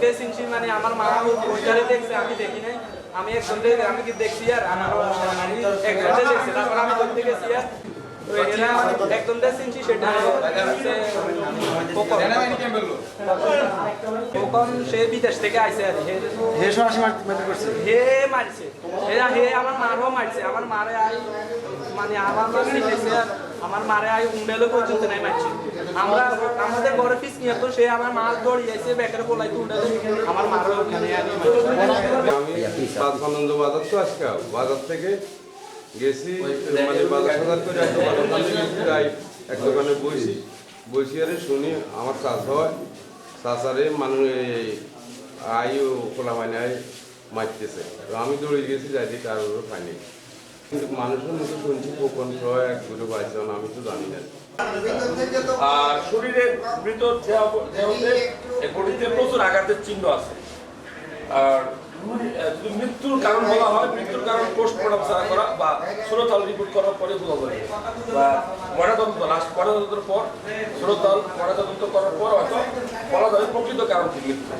একজনকে চিনছি মানে আমার মা ওইটারে দেখছে আমি দেখি নাই। আমি একজনকে আমি কি দেখছি আর? আমার একজনকে দেখছি তারপর আমি ধরতে গেছি আর। একজনকে চিনছি সেটা হচ্ছে খোকন। খোকন সে বিদেশ থেকে আইছে আর হে হে সরাসরি মার- করছে? হে মারছে। এরা হে আমার মারও মারছে। আমার মারে আই মানে আমার আর। আমার মারে আই উন্ডেলো পর্যন্ত নাই মারছে। আমরা আমাদের নিয়ে তো সে আমার মা দৌড়িয়েছে বেকারে পোলাই তো আমার মারও ওখানে আনি মারছে। আমি বাজার তো আজকে বাজার থেকে গেছি মানে বাজার সাজার করে এক দোকানে ওখানে গেছি তাই এক দোকানে বসি বসি আরে শুনি আমার চাষ হয়। চাষারে মানুষ আইও খোলা মানে মারতেছে। আমি দৌড়ে গেছি যাই কারোর পাইনি কিন্তু মানুষের মুখে শুনছি গোপন এক গুরু পাইছেন আমি তো জানি না। আর শরীরের বডিতে প্রচুর আঘাতের চিহ্ন আছে। আর যদি মৃত্যুর কারণ বলা হয় মৃত্যুর কারণ পোস্টমর্টম ছাড়া করা বা সুরতাল রিপোর্ট করার পরে বোঝা যাবে বা ময়নাতদন্ত লাস্ট ময়নাতদন্তের পর সুরতাল ময়নাতদন্ত করার পর হয়তো বলা যাবে প্রকৃত কারণ কি মৃত্যু।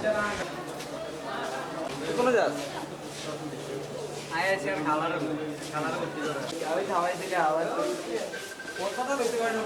কোনো কথা বলতে পারি না